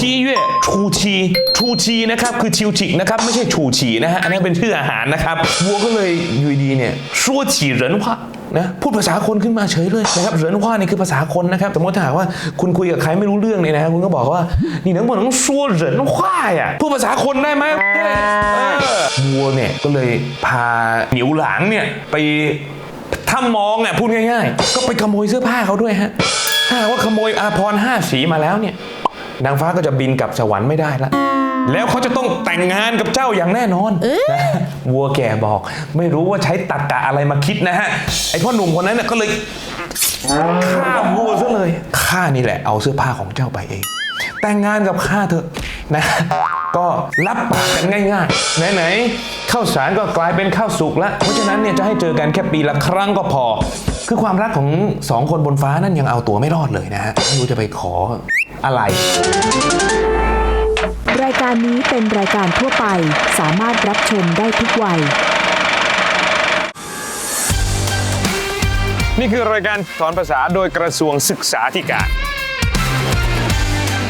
七月ชูชีชูชีนะครับคือชิวฉิกนะครับไม่ใช่ชูฉีนะฮะอันนั้นเป็นชื่ออาหารนะครับวัวก็เลยอยู่ดีเนี่ยชั่วฉี่เหรินว่านะพูดภาษาคนขึ้นมาเฉยเลยนะครับเหรินหวะนี่คือภาษาคนนะครับสมมติถ้าหากว่าคุณคุยกับใครไม่รู้เรื่องเนี่ยนะคุณก็บอกว่านี่นักบวชต้องชั่วเหรินหวะอะพูดภาษาคนได้ไหมวัวเนี่ยก็เลยพาหนิวหลังเนี่ยไปถ้ามองเนี่ยพูดง่าย ๆ ก็ไปขโมยเสื้อผ้าเขาด้วยฮะถ้าว่าขโมยอาพรห้าสีมาแล้วเนี่ย นางฟ้าก็จะบินกลับสวรรค์ไม่ได้ละแล้วเขาจะต้องแต่งงานกับเจ้าอย่างแน่นอนนะวัวแก่บอก ไม่รู้ว่าใช้ตักกะอะไรมาคิดนะฮะ ไอพ่อหนุ่มคนนั้นน่ะก็เลยฆ่าวัวซะเลยข้านี่แหละเอาเสื้อผ้าของเจ้าไปเอง แต่งงานกับข้าเถอะนะ ก็รับปากกันง่ายๆ ไหนๆข้าวสารก็กลายเป็นข้าวสุกแล้ว เพราะฉะนั้นเนี่ยจะให้เจอกันแค่ปีละครั้งก็พอ คือความรักของสองคนบนฟ้านั่นยังเอาตัวไม่รอดเลยนะฮะไม่รู้จะไปขออะไร รายการนี้เป็นรายการทั่วไปสามารถรับชมได้ทุกวัย นี่คือรายการสอนภาษาโดยกระทรวงศึกษาธิการ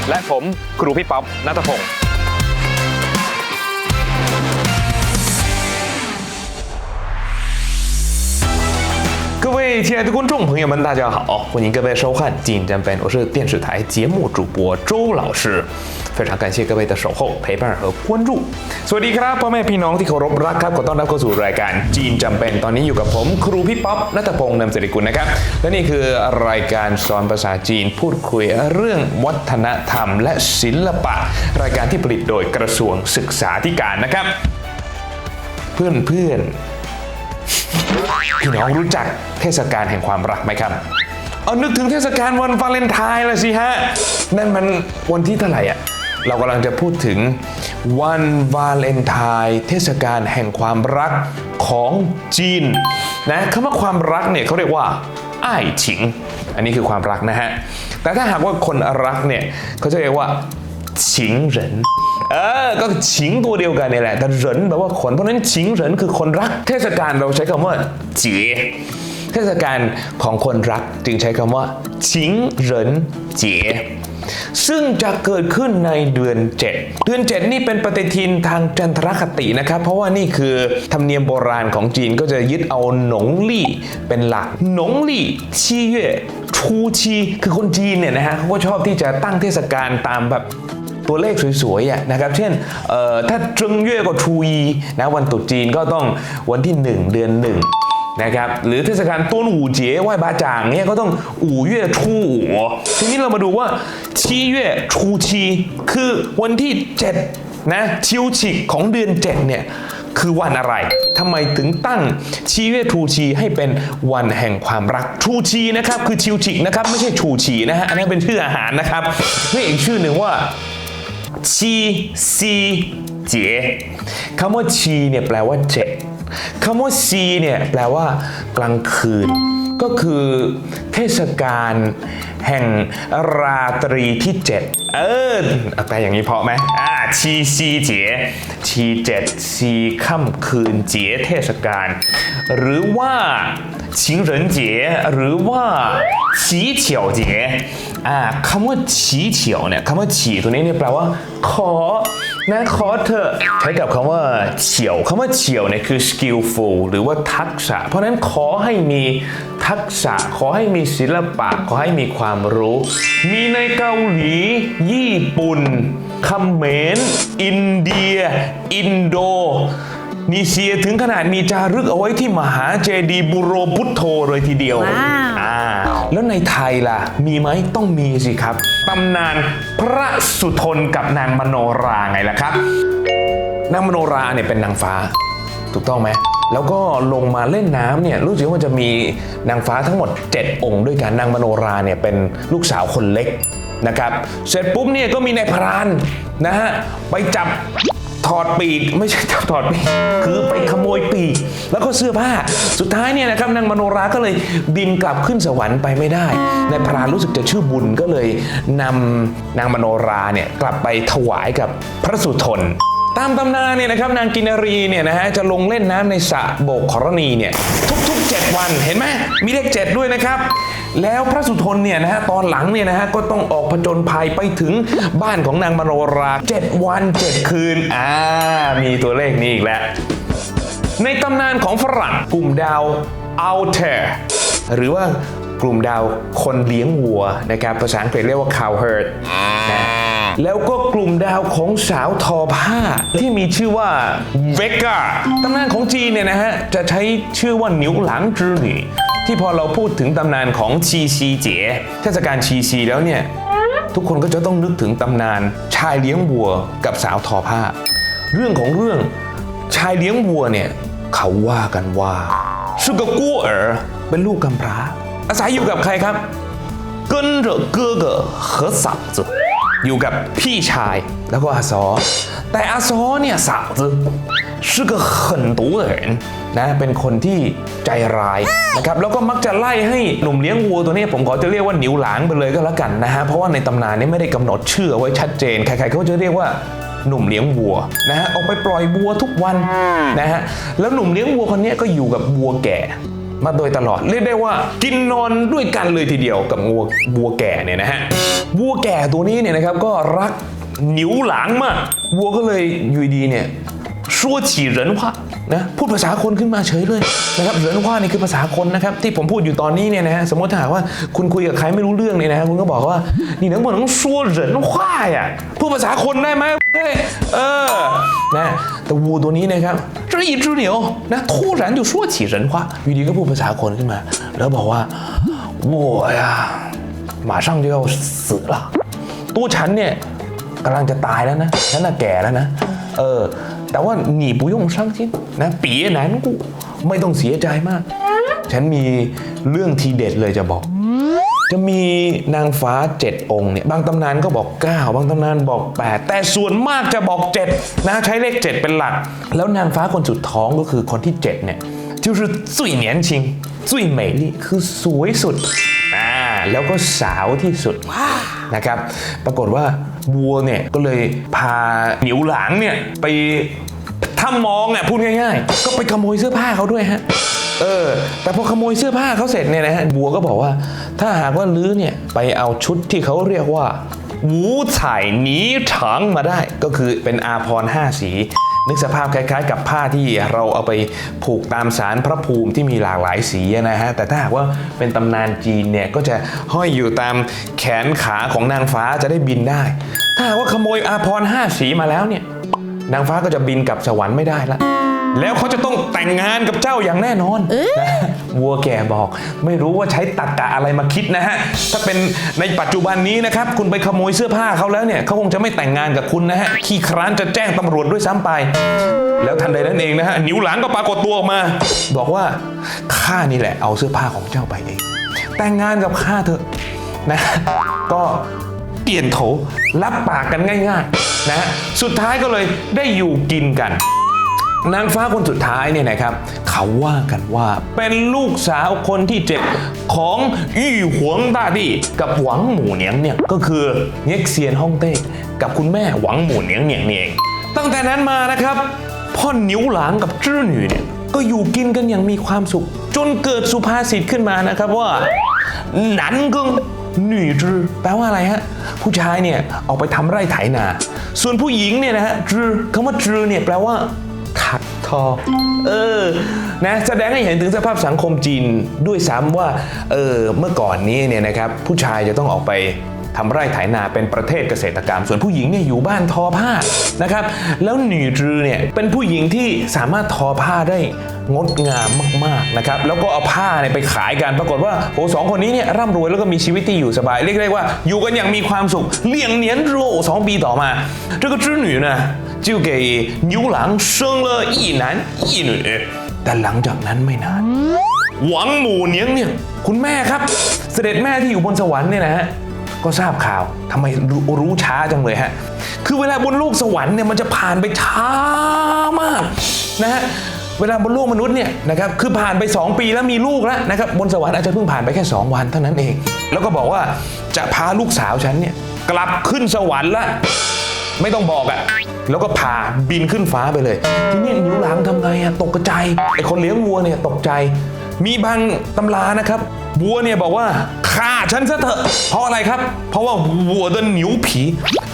และผมครูพี่ป๊อปนัทพงศ์各位亲爱的观众朋友们，大家好，欢迎各位收看《近战班》，我是电视台节目主播周老师。 非常感谢各位的守候、陪伴和关注。สวัสดีครับพ่อแม่พี่น้องที่เคารพรักครับขอต้อนรับเข้าสู่รายการจีนจำเป็นตอนนี้อยู่กับผมครูพี่ป๊อปนัทพงศ์นำสิริกุลนะครับ และนี่คือรายการสอนภาษาจีนพูดคุยเรื่องวัฒนธรรม และศิลปะ รายการที่ผลิตโดยกระทรวงศึกษาธิการนะครับ เพื่อนเพื่อนๆ พี่น้องรู้จักเทศกาลแห่งความรักไหมครับ เอานึกถึงเทศกาลวันวาเลนไทน์ละสิฮะ นั่นมันวันที่เท่าไหร่อ่ะ เรากำลังจะพูดถึงวันวาเลนไทน์เทศกาลแห่งความรักของจีนนะคำว่าความรักเนี่ยเขาเรียกว่าอ้ายฉิง อันนี้คือความรักนะฮะ แต่ถ้าหากว่าคนรักเนี่ยเขาจะเรียกว่าชิงเหรินเออ ก็ชิงตัวเดียวกันนี่แหละ แต่เหรินแปลว่าคน เพราะฉะนั้นชิงเหรินคือคนรัก เทศกาลเราใช้คำว่าเจี๋เทศกาลของคนรักจึงใช้คำว่าชิงเหรินเจี๋ ซึ่งจะเกิดขึ้นในเดือน 7 เดือน 7 นี่เป็นปฏิทินทางจันทรคตินะครับ เพราะว่านี่คือธรรมเนียมโบราณของจีนก็จะยึดเอาหนงลี่เป็นหลักหนงลี่ชีเย่ชูชีคือคนจีนเนี่ยนะฮะเขาก็ชอบที่จะตั้งเทศกาลตามแบบตัวเลขสวยๆอะนะครับเช่นถ้าจึงเย่ก็ชูยีนะวันตรุษจีนก็ต้องวันที่ 1 เดือน 1 นะครับหรือเทศกาลต้นอู่เจ๋ไหว้บาจางเนี่ยก็ต้องอู่เย่ชูอู่ทีนี้เรามาดูว่าชีเย่ชูชีคือวันที่ 7 นะชิวฉิกของเดือน 7 เนี่ยคือวันอะไรทำไมถึงตั้งชีเวทูชีให้เป็นวันแห่งความรักชูชีนะครับ คือชิวชิกนะครับ ไม่ใช่ชูชีนะฮะ อันนั้นเป็นชื่ออาหารนะครับเรียกอีกชื่อหนึ่งว่าชีซีเจคำว่าชีเนี่ยแปลว่าเจ็ด คำว่าซีเนี่ยแปลว่ากลางคืน ก็คือเทศกาลแห่งราตรีที่ 7 เออเอาแปลอย่างนี้เพอไหมอ่าชีซีเจชีเจ็ดชีค่ำคืนเจเทศกาลหรือว่าชิงเหรินเจหรือว่าฉีเฉียวเจอ่าคำว่าฉีเฉียวเนี่ยคำว่าฉีตัวนี้เนี่ยแปลว่าขอ นะขอเถอะใช้กับคำว่าเฉียวคำว่าเฉียวเนี่ยคือ skillful หรือว่าทักษะ เพราะฉะนั้นขอให้มีทักษะ ขอให้มีศิลปะ ขอให้มีความรู้ มีในเกาหลี ญี่ปุ่นเขมรอินเดีย อินโด นีเซียถึงขนาดมีจารึกเอาไว้ที่มหาเจดีย์บุโรพุทโธเลยทีเดียวว้าว อ่าแล้วในไทยล่ะ มีไหมต้องมีสิครับตำนานพระสุทนกับนางมโนราไงล่ะครับ นางมโนราเนี่ยเป็นนางฟ้า ถูกต้องไหม แล้วก็ลงมาเล่นน้ำเนี่ยรู้สึกว่าจะมีนางฟ้าทั้งหมด 7 องค์ด้วยกันนางมโนราเนี่ยเป็นลูกสาวคนเล็กนะครับ เสร็จปุ๊บเนี่ยก็มีนายพรานนะฮะไปจับ ถอดปีกไม่ใช่ถอดปีกคือไปขโมยปีก แล้วก็เสื้อผ้า สุดท้ายเนี่ยนะครับนางมโนราก็เลยบินกลับขึ้นสวรรค์ไปไม่ได้นายพรานรู้สึกจะชื่อบุญก็เลยนำนางมโนราเนี่ยกลับไปถวายกับพระสุทน ตามตำนานเนี่ยนะครับนางกินารีเนี่ยนะฮะจะลงเล่นน้ำในสระโบกขรณีเนี่ยทุกๆ 7 วันเห็นไหมมีเลข 7 ด้วยนะครับ แล้วพระสุทนเนี่ยนะฮะตอนหลังเนี่ยนะฮะก็ต้องออกผจญภัยไปถึงบ้านของนางมโนรา7วัน 7 คืนอ่ามีตัวเลขนี้อีกแล้ว ในตำนานของฝรั่งกลุ่มดาวอัลเทอร์หรือว่ากลุ่มดาวคนเลี้ยงวัวนะครับภาษาอังกฤษเรียกว่า cow herd นะ แล้วก็กลุ่มดาวของสาวทอผ้าที่มีชื่อว่าเวกาตำนานของจีนเนี่ยนะฮะจะใช้ชื่อว่าหนิวหลังจือหนีที่พอเราพูดถึงตำนานของชีซีเจ๋เทศกาลชีซีแล้วเนี่ย ทุกคนก็จะต้องนึกถึงตำนานชายเลี้ยงวัวกับสาวทอผ้า เรื่องของเรื่องชายเลี้ยงวัวเนี่ยเขาว่ากันว่า是个孤儿เป็นลูกกำพร้า อาศัยอยู่กับใครครับ跟着哥哥和嫂子 อยู่กับพี่ชายแล้วก็อาซอ แต่อาซอเนี่ยสาว子是个狠毒的人นะเป็นคนที่ใจร้ายนะครับแล้วก็มักจะไล่ให้หนุ่มเลี้ยงวัวตัวนี้ผมขอจะเรียกว่าหนิวหลางไปเลยก็แล้วกันนะฮะเพราะว่าในตำนานนี้ไม่ได้กำหนดชื่อเอาไว้ชัดเจน ใครๆเขาจะเรียกว่า หนุ่มเลี้ยงวัวนะฮะออกไปปล่อยวัวทุกวันนะฮะแล้วหนุ่มเลี้ยงวัวคนนี้ก็อยู่กับวัวแก่ มาโดยตลอดเรียกได้ว่ากินนอนด้วยกันเลยทีเดียวกับวัววัวแก่เนี่ยนะฮะวัวแก่ตัวนี้เนี่ยนะครับก็รักหนิวหลางมากวัวก็เลยอยู่ดีเนี่ย 说起人话นะพูดภาษาคนขึ้นมาเฉยเลยนะครับเหรินว่านี่คือภาษาคนนะครับที่ผมพูดอยู่ตอนนี้เนี่ยนะฮะสมมติถ้าหากว่าคุณคุยกับใครไม่รู้เรื่องเนี่ยนะฮะคุณก็บอกว่านี่能不能说人话呀พูดภาษาคนได้ไหมเฮ้ยเออนะแต่วัวตัวนี้นะครับ这一只牛นะ突然就说起人话อยู่ดีก็พูดภาษาคนขึ้นมา แล้วบอกว่า我呀马上就要死了ตัวฉันเนี่ยกำลังจะตายแล้วนะฉันน่ะแก่แล้วนะ เออ แต่ว่าหนี不用伤心นะปีนั้นกูไม่ต้องเสียใจมาก ฉันมีเรื่องทีเด็ดเลยจะบอก จะมีนางฟ้าเจ็ดองค์เนี่ยบางตำนานก็บอก 9 บางตำนานบอก 8 แต่ส่วนมากจะบอก 7 นะใช้เลข 7 เป็นหลัก แล้วนางฟ้าคนสุดท้องก็คือคนที่ 7 เนี่ย就是最年轻最美丽คือสวยสุดอ่าแล้วก็สาวที่สุดนะครับ ปรากฏว่า บัวเนี่ยก็เลยพาหนิวหลางเนี่ยไปถ้ามองเนี่ยพูดง่าย ๆ ก็ไปขโมยเสื้อผ้าเขาด้วยฮะเออ แต่พอขโมยเสื้อผ้าเขาเสร็จเนี่ยนะฮะบัวก็บอกว่า ถ้าหากว่าลื้อเนี่ยไปเอาชุดที่เขาเรียกว่าหูถ่ายหนีฉางมาได้ ก็คือเป็นอาพรห้าสี นึกสภาพคล้ายๆ กับผ้าที่เราเอาไปผูกตามสารพระภูมิที่มีหลากหลายสีนะฮะแต่ถ้าหากว่าเป็นตำนานจีนเนี่ยก็จะห้อยอยู่ตามแขนขาของนางฟ้าจะได้บินได้ ถ้าหากว่าขโมยอาพรณ์ห้าสีมาแล้วเนี่ยนางฟ้าก็จะบินกลับสวรรค์ไม่ได้ละ แล้วเขาจะต้องแต่งงานกับเจ้าอย่างแน่นอนนะวัวแก่บอก ไม่รู้ว่าใช้ตรรกะอะไรมาคิดนะฮะ ถ้าเป็นในปัจจุบันนี้นะครับ คุณไปขโมยเสื้อผ้าเขาแล้วเนี่ยเขาคงจะไม่แต่งงานกับคุณนะฮะ ขี้คร้านจะแจ้งตำรวจด้วยซ้ำไป แล้วทันใดนั้นเองนะฮะ นิ้วหลังก็ปรากฏตัวออกมา บอกว่าข้านี่แหละเอาเสื้อผ้าของเจ้าไปเอง แต่งงานกับข้าเถอะนะ ก็เปลี่ยนโถรับปากกันง่าย ๆนะฮะสุดท้ายก็เลยได้อยู่กินกัน นางฟ้าคนสุดท้ายเนี่ยนะครับ เขาว่ากันว่าเป็นลูกสาวคนที่เจ็ดของอี้หวงต้าดี้กับหวังหมู่เหนียงเนี่ยก็คือเง็กเซียนฮ่องเต้กับคุณแม่หวังหมู่เหนียงเนี่ยนี่เอง ตั้งแต่นั้นมานะครับพ่อนิ้วหลางกับจื้อหนีเนี่ยก็อยู่กินกันอย่างมีความสุข จนเกิดสุภาษิตขึ้นมานะครับว่าหนันกึงหนีจื้อแปลว่าอะไรฮะผู้ชายเนี่ยออกไปทำไร่ไถนา ส่วนผู้หญิงเนี่ยนะฮะจื้อคำว่าจื้อเนี่ยแปลว่า ทอ เออ นะแสดงให้เห็นถึงสภาพสังคมจีนด้วยซ้ำว่า เออ เมื่อก่อนนี้เนี่ยนะครับ ผู้ชายจะต้องออกไปทำไร่ไถนาเป็นประเทศเกษตรกรรม ส่วนผู้หญิงเนี่ยอยู่บ้านทอผ้านะครับ แล้วหนีจือเนี่ยเป็นผู้หญิงที่สามารถทอผ้าได้ งดงามมากๆนะครับ แล้วก็เอาผ้าเนี่ยไปขายกัน ปรากฏว่าโอ้สองคนนี้เนี่ยร่ำรวยแล้วก็มีชีวิตที่อยู่สบาย เรียกได้ว่าอยู่กันอย่างมีความสุขเลี้ยงเนียนโรสองปีต่อมา这个织女呢就给牛郎生了一男一女แต่หลังจากนั้นไม่นาน หวังหมู่เนียงเนี่ยคุณแม่ครับ เสด็จแม่ที่อยู่บนสวรรค์เนี่ยนะฮะก็ทราบข่าวทำไมรู้รู้ช้าจังเลยฮะคือเวลาบนโลกสวรรค์เนี่ยมันจะผ่านไปช้ามากนะฮะ เวลาบนโลกมนุษย์เนี่ยนะครับคือผ่านไป 2 ปีแล้วมีลูกแล้วนะครับบนสวรรค์อาจจะเพิ่งผ่านไปแค่ 2 วันเท่านั้นเอง แล้วก็บอกว่าจะพาลูกสาวฉันเนี่ยกลับขึ้นสวรรค์ละไม่ต้องบอกอะ่ะแล้วก็พาบินขึ้นฟ้าไปเลย ทีนี้หนิวหลางทำไงอะ่ะตกใจไอคนเลี้ยงวัวเนี่ยตกใจ มีบางตำรานะครับวัวเนี่ยบอกว่าฆ่าฉันซะเถอะเพราะอะไรครับ เพราะว่าวัวเดินหนิวผี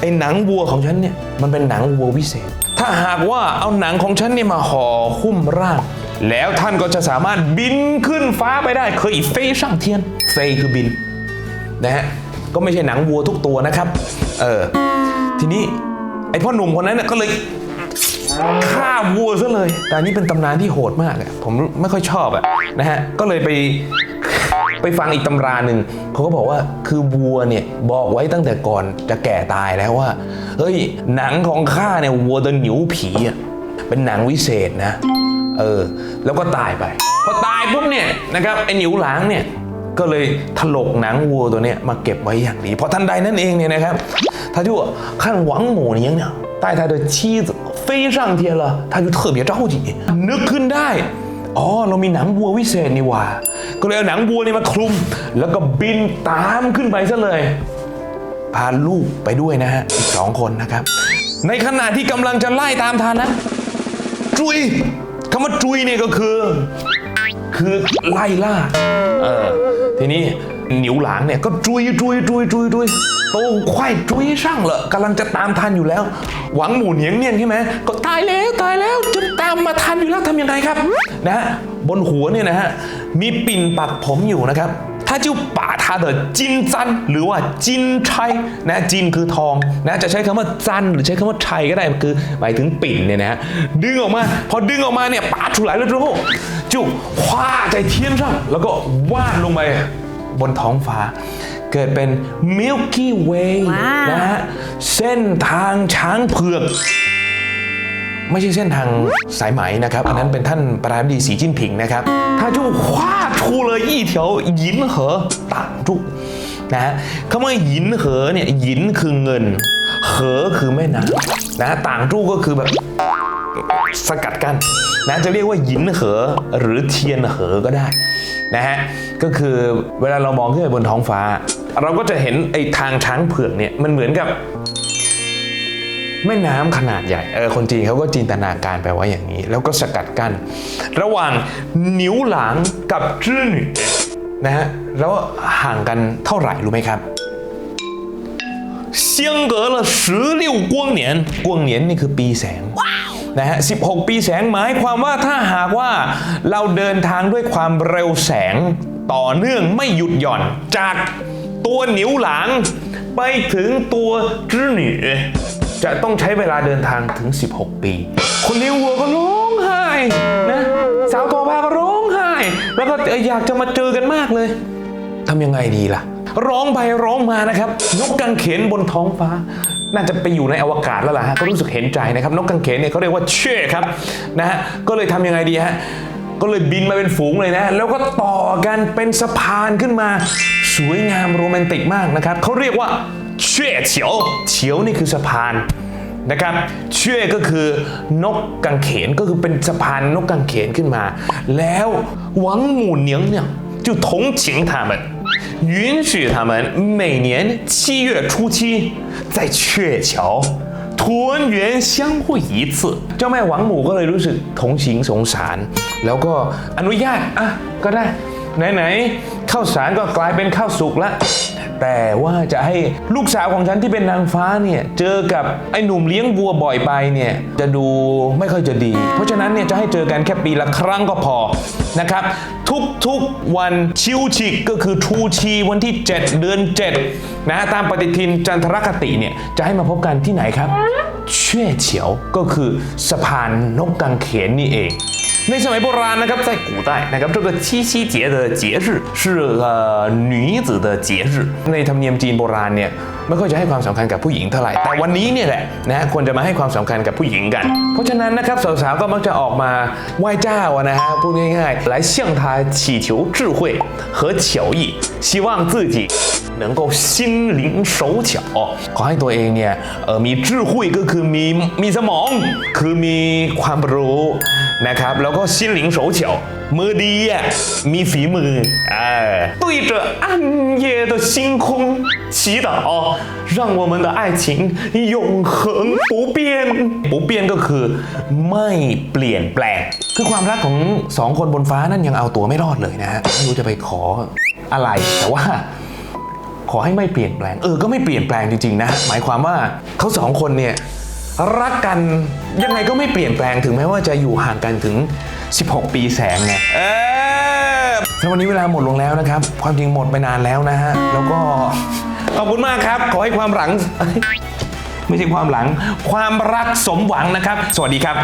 ไอหนังวัวของฉันเนี่ยมันเป็นหนังวัววิเศษ ถ้าหากว่าเอาหนังของฉันเนี่ยมาห่อหุ้มร่างแล้วท่านก็จะสามารถบินขึ้นฟ้าไปได้เคยเฟยช่างเทียน เฟยคือบินนะฮะก็ไม่ใช่หนังวัวทุกตัวนะครับ เออ ทีนี้ไอพ่อหนุ่มคนนั้นน่ก็เลยฆ่าวัวซะเลย แต่นนี้เป็นตำนานที่โหดมากอะผมไม่ค่อยชอบอะนะฮะ ก็เลยไป ไปฟังอีกตำราหนึ่งเขาก็บอกว่าคือวัวเนี่ยบอกไว้ตั้งแต่ก่อนจะแก่ตายแล้วว่า เฮ้ยหนังของข้าเนี่ยวัวตัวหนิวผีอะเป็นหนังวิเศษนะ เออ แล้วก็ตายไป พอตายปุ๊บเนี่ยนะครับไอ้หนิวหลางเนี่ย ก็เลยถลกหนังวัวตัวเนี้ยมาเก็บไว้อย่างดีเพราะทันใดนั่นเองเนี่ยนะครับ他就看王母娘娘带他的妻子飞上天了他就特别着急นึกขึ้นได้ อ๋อเรามีหนังวัววิเศษนี่หว่า ก็เลยเอาหนังวัวนี่มาคลุม แล้วก็บินตามขึ้นไปซะเลย พาลูกไปด้วยนะฮะอีกสองคนนะครับ ในขณะที่กำลังจะไล่ตามทันนะจุยคำว่าจุยเนี่ยก็คือ คือไล่ล่าเออทีนี้ 牛郎เนี่ยก็追追追追追ยจุยจุโตควายกำลังจะตามทันอยู่แล้ว หวังหมู่เหนียงเนี่ยนใช่ไหมก็ตายแล้วตายแล้วจะตามมาทันอยู่แล้วทำยังไงครับนะฮะบนหัวเนี่ยนะฮะมีปิ่นปักผมอยู่นะครับถ้าจิ้วป่าทาเดจินจันหรือว่าจินชัยนะจินคือทองนะจะใช้คำว่าจันหรือใช้คำว่าชัยก็ได้คือหมายถึงปิ่นเนี่ยนะดึงออกมา พอดึงออกมาเนี่ยป่าถูหลายแล้วจิ้วคว้าใจเทียนช่แล้วก็วาดลงไป บนท้องฟ้า เกิดเป็น Milky Way ว้าว นะฮะเส้นทางช้างเผือก ไม่ใช่เส้นทางสายไหมนะครับ อันนั้นเป็นท่านประธานาธิบดีสีจิ้นผิงนะครับ他就画出了一条银河挡住นะฮะคำว่าหยินเหอเนี่ยหยินคือเงิน เหอคือแม่น้ำนะต่างจู้ก็คือแบบ สกัดกันนะจะเรียกว่าหยินเหอหรือเทียนเหอก็ได้นะฮะก็คือเวลาเรามองขึ้นไปบนท้องฟ้า เราก็จะเห็นไอ้ทางช้างเผือกเนี่ยมันเหมือนกับ แม่น้ำขนาดใหญ่ เออ คนจีนเขาก็จินตนาการไปว่าอย่างนี้ แล้วก็สกัดกั้น ระหว่างหนิวหลางกับจื้อหนึ่นะฮะ แล้วห่างกันเท่าไหร่รู้ไหมครับ相隔了十六光年กวงเหนียนนี่คือปีแสง นะฮะ 16 ปีแสงหมายความว่าถ้าหากว่าเราเดินทางด้วยความเร็วแสงต่อเนื่องไม่หยุดหย่อนจากตัวหนิวหลางไปถึงตัวจื้อหนีจะต้องใช้เวลาเดินทางถึง 16 ปี คนเลี้ยงวัวก็ร้องไห้นะสาวทอพาก็ร้องไห้ แล้วก็อยากจะมาเจอกันมากเลยทำยังไงดีล่ะ ร้องไปร้องมานะครับ นกกังเขนบนท้องฟ้า น่าจะไปอยู่ในอวกาศแล้วล่ะฮะก็รู้สึกเห็นใจนะครับนกกังเขนเนี่ยเขาเรียกว่าเชื่ครับนะฮะก็เลยทำยังไงดีฮะก็เลยบินมาเป็นฝูงเลยนะ แล้วก็ต่อกันเป็นสะพานขึ้นมา สวยงามโรแมนติกมากนะครับเขาเรียกว่าเชื่เฉียวเฉียวนี่คือสะพานนะครับเชื่อก็คือนกกังเขนก็คือเป็นสะพานนกกังเขนขึ้นมา แล้วหวังหมู่เนียงเนี่ยจู่ทงเฉียงถามแบ 允许他们每年七月初七在鹊桥团圆相会一次เจ้าแม่หวังหมู่ก็เลยรู้สึก同情สงสาร แล้วก็อนุญาตอ่ะก็ได้ ไหนๆข้าวสารก็กลายเป็นข้าวสุกละ แต่ว่าจะให้ลูกสาวของฉันที่เป็นนางฟ้าเนี่ยเจอกับไอ้หนุ่มเลี้ยงวัวบ่อยไปเนี่ยจะดูไม่ค่อยจะดี เพราะฉะนั้นเนี่ยจะให้เจอกันแค่ปีละครั้งก็พอนะครับ ทุกๆวันชิวชิกก็คือชูชีวันที่ 7 เดือน 7 นะตามปฏิทินจันทรคติเนี่ยจะให้มาพบกันที่ไหนครับเช่เฉียวก็คือสะพานนกกังเขนนี่เอง ในสมัยโบราณนะครับ在古代นะครับ这个七夕节的节日是呃女子的节日ในธรรมเนียมจีนโบราณเนี่ยไม่ค่อยจะให้ความสำคัญกับผู้หญิงเท่าไหร่แต่วันนี้เนี่ยแหละนะควรจะมาให้ความสำคัญกับผู้หญิงกัน เพราะฉะนั้นนะครับสาวๆก็มักจะออกมาไหว้เจ้าอะนะฮะพูดง่ายๆ来向他祈求智慧和巧艺希望自己 能够心灵手巧ขอให้ตัวเองเนี่ยเอ่อมี智慧ก็คือมีมีสมอง คือมีความรู้ นะครับ แล้วก็心灵手巧มือดีอ่ะมีฝีมืออ่า对着暗夜的星空祈祷让我们的爱情永恒不变不变ก็คือไม่เปลี่ยนแปลง คือความรักของสองคนบนฟ้านั่นยังเอาตัวไม่รอดเลยนะฮะไม่รู้จะไปขออะไร แต่ว่า ขอให้ไม่เปลี่ยนแปลง เออ ก็ไม่เปลี่ยนแปลงจริงๆนะ หมายความว่าเขาสองคนเนี่ย รักกันยังไงก็ไม่เปลี่ยนแปลงถึงแม้ว่าจะอยู่ห่างกันถึง 16 ปีแสงไงเออสำหรับวันนี้เวลาหมดลงแล้วนะครับ ความจริงหมดไปนานแล้วนะฮะ แล้วก็ขอบคุณมากครับ ขอให้ความหลังเอ้ยไม่ใช่ความหลัง ความรักสมหวังนะครับ สวัสดีครับ